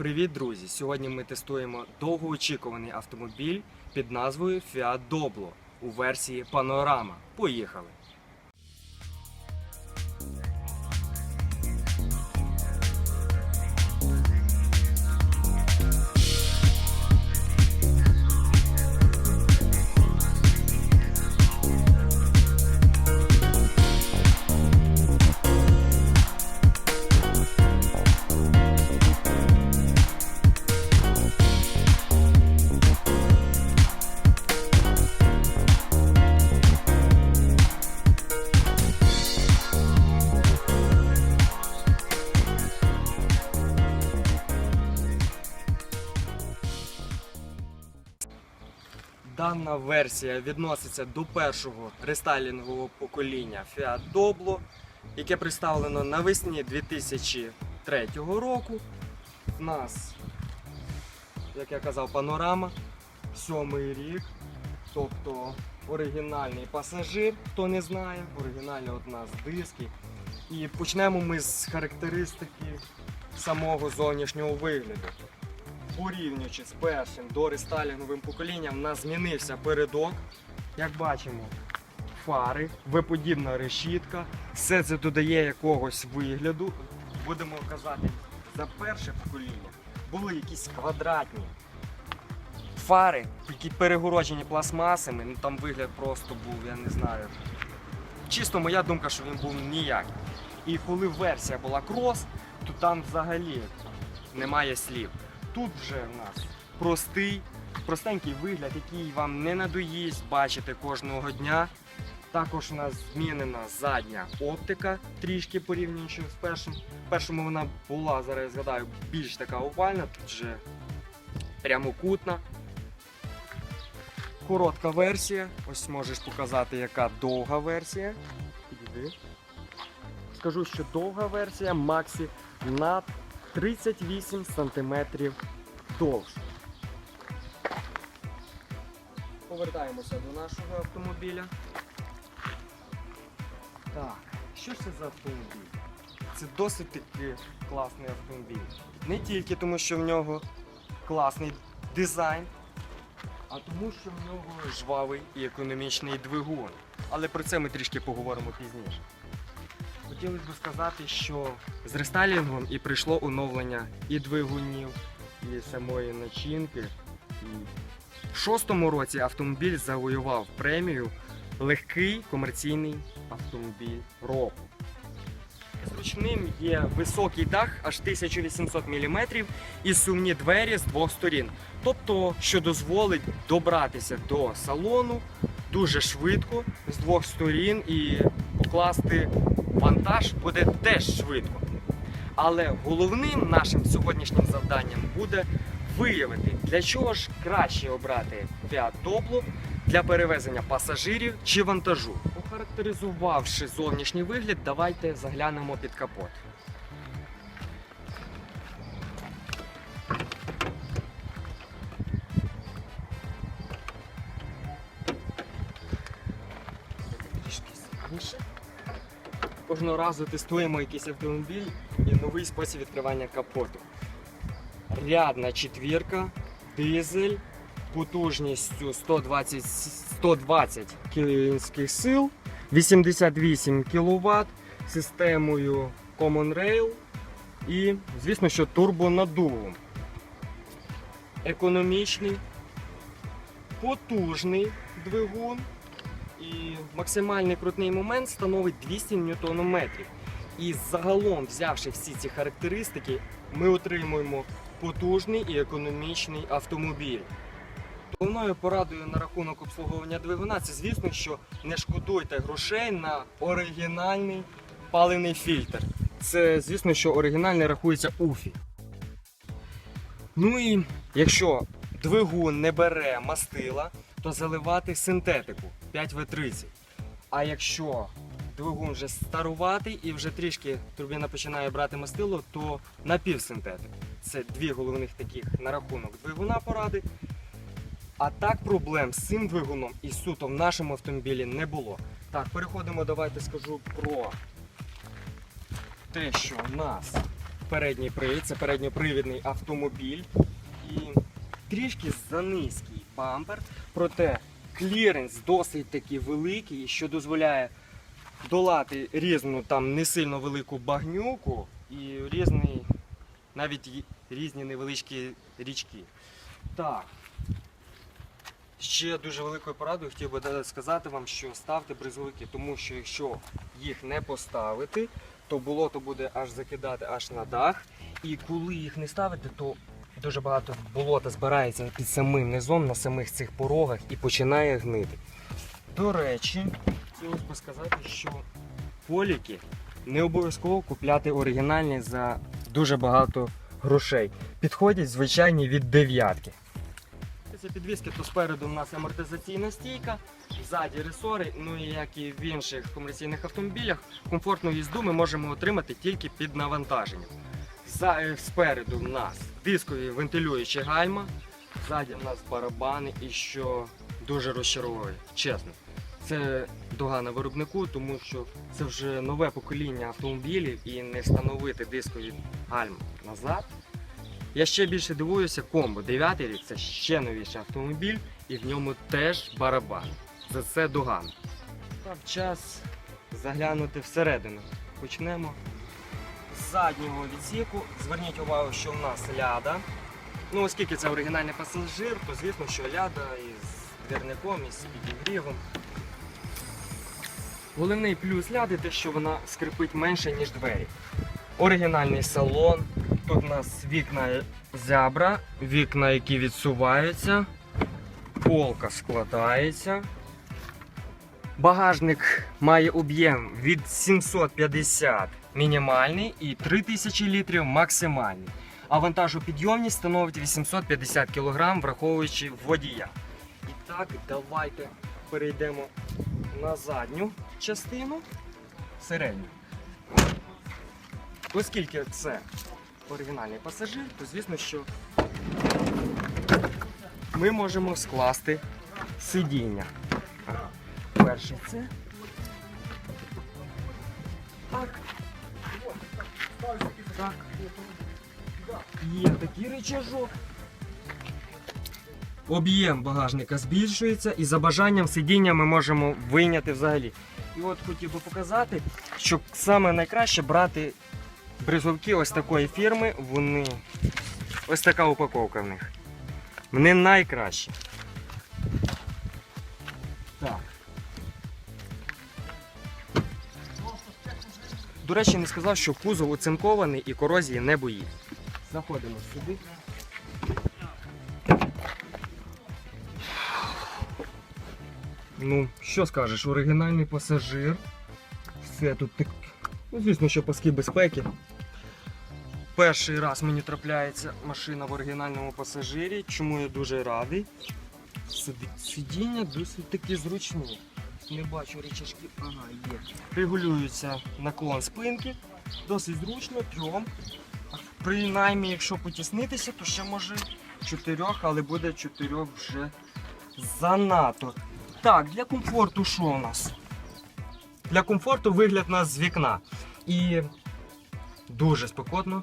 Привіт, друзі! Сьогодні ми тестуємо довгоочікуваний автомобіль під назвою Fiat Doblo у версії Panorama. Поїхали! Дана версія відноситься до першого рестайлінгового покоління Fiat Doblo, яке представлено навесні 2003 року. У нас, як я казав, панорама, сьомий рік, тобто оригінальний пасажир, хто не знає, оригінальні от у нас диски. І почнемо ми з характеристики самого зовнішнього вигляду порівнюючи з першим до рестайлінговим поколінням, у нас змінився передок. Як бачимо, фари, виподібна решітка. Все це додає якогось вигляду. Будемо казати, за перше покоління були якісь квадратні фари, які перегороджені пластмасами. Ну там вигляд просто був, я не знаю. Чисто моя думка, що він був ніякий. І коли версія була крос, то там взагалі немає слів. Тут вже в нас простий, простенький вигляд, який вам не надоїсть бачити кожного дня. Також у нас змінена задня оптика, трішки порівнюючи з першим. В першому вона була, зараз я згадаю, більш така овальна, тут вже прямокутна. Коротка версія. Ось можеш показати, яка довга версія. Скажу, що довга версія Максі на 38 см довше. Повертаємося до нашого автомобіля. Так, що це за автомобіль? Це досить таки класний автомобіль. Не тільки тому, що в нього класний дизайн, а тому, що в нього жвавий і економічний двигун. Але про це ми трішки поговоримо пізніше. Хотілося б сказати, що з рестайлінгом і прийшло оновлення і двигунів, і самої начинки. В шостому році автомобіль завоював премію Легкий комерційний автомобіль року. Зручним є високий дах аж 1800 мм і сумні двері з двох сторін. Тобто, що дозволить добратися до салону дуже швидко з двох сторін і покласти вантаж буде теж швидко. Але головним нашим сьогоднішнім завданням буде виявити, для чого ж краще обрати Fiat для перевезення пасажирів чи вантажу. Охарактеризувавши зовнішній вигляд, давайте заглянемо під капот. Кожного разу тестуємо якийсь автомобіль і новий спосіб відкривання капоту. Рядна четвірка, дизель, потужністю 120, 120 кінських сил, 88 кВт, системою Common Rail і, звісно, що турбонаддувом. Економічний, потужний двигун максимальний крутний момент становить 200 Нм. І загалом, взявши всі ці характеристики, ми отримуємо потужний і економічний автомобіль. Головною порадою на рахунок обслуговування двигуна це, звісно, що не шкодуйте грошей на оригінальний паливний фільтр. Це, звісно, що оригінальний рахується УФІ. Ну і якщо двигун не бере мастила, то заливати синтетику 5В30. А якщо двигун вже старуватий і вже трішки турбіна починає брати мастило, то напівсинтетику. Це дві головних таких на рахунок двигуна поради. А так проблем з цим двигуном і суто в нашому автомобілі не було. Так, переходимо, давайте скажу про те, що в нас передній привід, це передньопривідний автомобіль. І трішки занизький бампер, проте кліренс досить таки великий, що дозволяє долати різну там не сильно велику багнюку і різний, навіть різні невеличкі річки. Так. Ще дуже великою порадою хотів би сказати вам, що ставте бризовики, тому що якщо їх не поставити, то болото буде аж закидати аж на дах. І коли їх не ставити, то дуже багато болота збирається під самим низом на самих цих порогах і починає гнити. До речі, хотілося б сказати, що поліки не обов'язково купляти оригінальні за дуже багато грошей. Підходять звичайні від дев'ятки. Це підвіски, то спереду у нас амортизаційна стійка, ззаді ресори, ну і як і в інших комерційних автомобілях, комфортну їзду ми можемо отримати тільки під навантаженням. Е, спереду в нас дискові вентилюючі гальма, ззаді в нас барабани і що дуже розчаровує, чесно. Це догана виробнику, тому що це вже нове покоління автомобілів і не встановити дискові гальми назад. Я ще більше дивуюся, комбо 9 рік це ще новіший автомобіль, і в ньому теж барабан. За це догана. Там час заглянути всередину. Почнемо заднього відсіку. Зверніть увагу, що в нас ляда. Ну, оскільки це оригінальний пасажир, то звісно, що ляда із двірником, із підігрівом. Головний плюс ляди те, що вона скрипить менше, ніж двері. Оригінальний салон. Тут у нас вікна зябра, вікна, які відсуваються, полка складається. Багажник має об'єм від 750 мінімальний і 3000 літрів максимальний. А вантажопідйомність становить 850 кг, враховуючи водія. І так, давайте перейдемо на задню частину, середню. Оскільки це оригінальний пасажир, то звісно, що ми можемо скласти сидіння. Перше це. Є такий рычажок. Об'єм багажника збільшується і за бажанням сидіння ми можемо вийняти взагалі. І от хотів би показати, що саме найкраще брати бризовки ось такої фірми, вони ось така упаковка в них. Вони найкращі. Так. До речі, не сказав, що кузов оцинкований і корозії не боїться. Заходимо сюди. Ну, що скажеш, оригінальний пасажир. Все тут так. Ну, звісно, що паски безпеки. Перший раз мені трапляється машина в оригінальному пасажирі, чому я дуже радий. Сидіння досить таки зручні. Не бачу рычажків. Ага, є. Регулюється наклон спинки. Досить зручно, трьом. Принаймні, якщо потіснитися, то ще може чотирьох, але буде чотирьох вже занадто. Так, для комфорту що у нас? Для комфорту вигляд у нас з вікна. І дуже спекотно.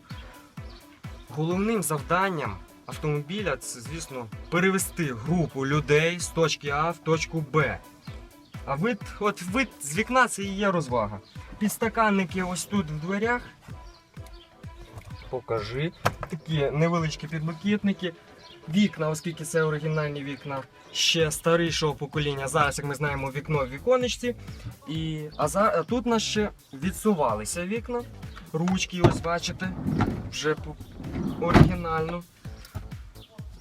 Головним завданням автомобіля це, звісно, перевести групу людей з точки А в точку Б. А вид, от вид з вікна це і є розвага. Підстаканники ось тут в дверях. Покажи. Такі невеличкі підлокітники. Вікна, оскільки це оригінальні вікна ще старішого покоління. Зараз, як ми знаємо, вікно в віконечці. І, а, за, а тут у нас ще відсувалися вікна. Ручки, ось бачите, вже оригінально.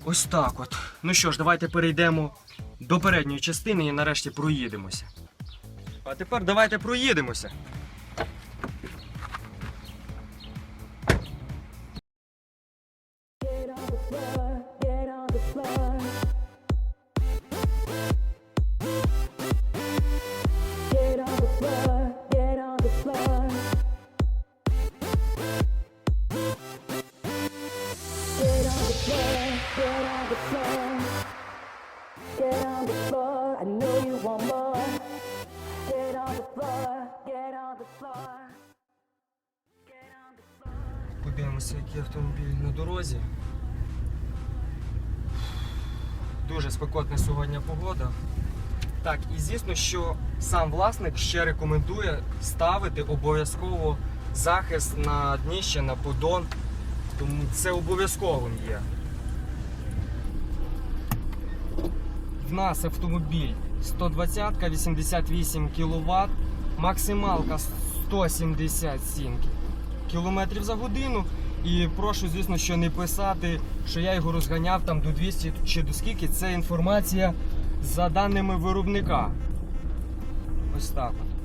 Ось так от. Ну що ж, давайте перейдемо до передньої частини і нарешті проїдемося. А тепер давайте проїдемося. Дуже спекотна сьогодні погода. Так, і звісно, що сам власник ще рекомендує ставити обов'язково захист на дніще, на поддон. Тому це обов'язковим є. В нас автомобіль 120 88 кВт, максималка 177 км за годину. І прошу, звісно, що не писати, що я його розганяв там до 200 чи до скільки. Це інформація за даними виробника. Ось так от.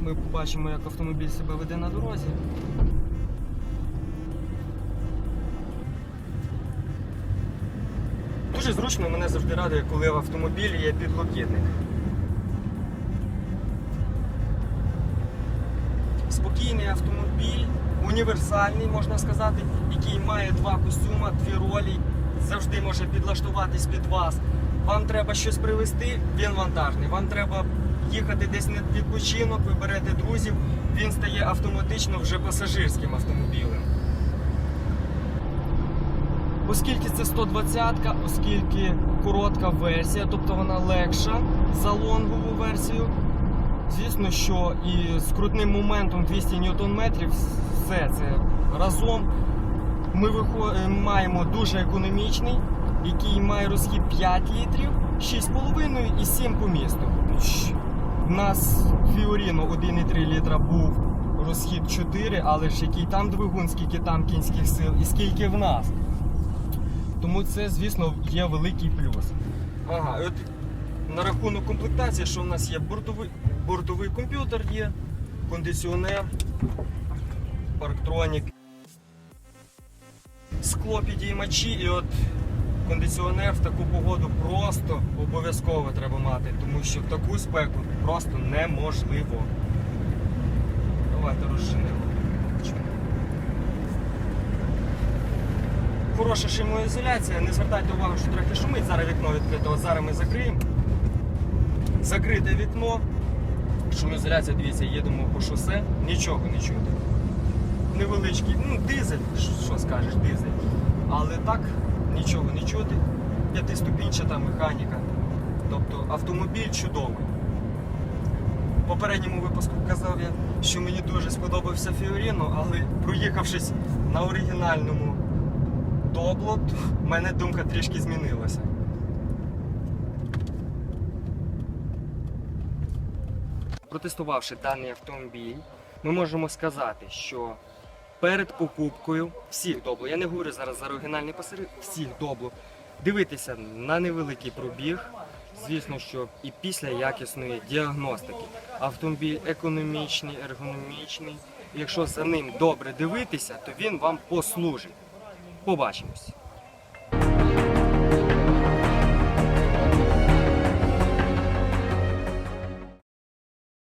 Ми побачимо, як автомобіль себе веде на дорозі. Дуже зручно мене завжди радує, коли в автомобілі є підлокітник. Спокійний автомобіль, універсальний, можна сказати, який має два костюма, дві ролі, завжди може підлаштуватись під вас. Вам треба щось привезти, він вантажний. Вам треба їхати десь на відпочинок, ви берете друзів, він стає автоматично вже пасажирським автомобілем. Оскільки це 120-ка, оскільки коротка версія, тобто вона легша за лонгову версію. Звісно, що і з крутним моментом 200 Нм, все це разом ми е, маємо дуже економічний, який має розхід 5 літрів, 6,5 і 7 по місту. У нас Фіоріно 1,3 літра був розхід 4, але ж який там двигун, скільки там кінських сил і скільки в нас. Тому це, звісно, є великий плюс. Ага, от на рахунок комплектації, що в нас є бортовий, бортовий комп'ютер, є, кондиціонер, парктронік, скло підіймачі і от кондиціонер в таку погоду просто обов'язково треба мати, тому що в таку спеку просто неможливо. Давайте розженемо. Хороша шумоізоляція, не звертайте увагу, що трохи шумить. Зараз вікно відкрите, зараз ми закриємо. Закрите вікно. Шумоізоляція, дивіться, їдемо по шосе, нічого не чути. Невеличкий, ну, дизель, що- скажеш, дизель. Але так, нічого не чути. П'ятиступінчата механіка. Тобто автомобіль чудовий. В попередньому випуску казав я, що мені дуже сподобався Фіоріно, але проїхавшись на оригінальному Доблот, в мене думка трішки змінилася. Протестувавши даний автомобіль, ми можемо сказати, що перед покупкою всіх добло, я не говорю зараз за оригінальний пасажир, всіх добло, дивитися на невеликий пробіг. Звісно, що і після якісної діагностики. Автомобіль економічний, ергономічний. Якщо за ним добре дивитися, то він вам послужить. Побачимось.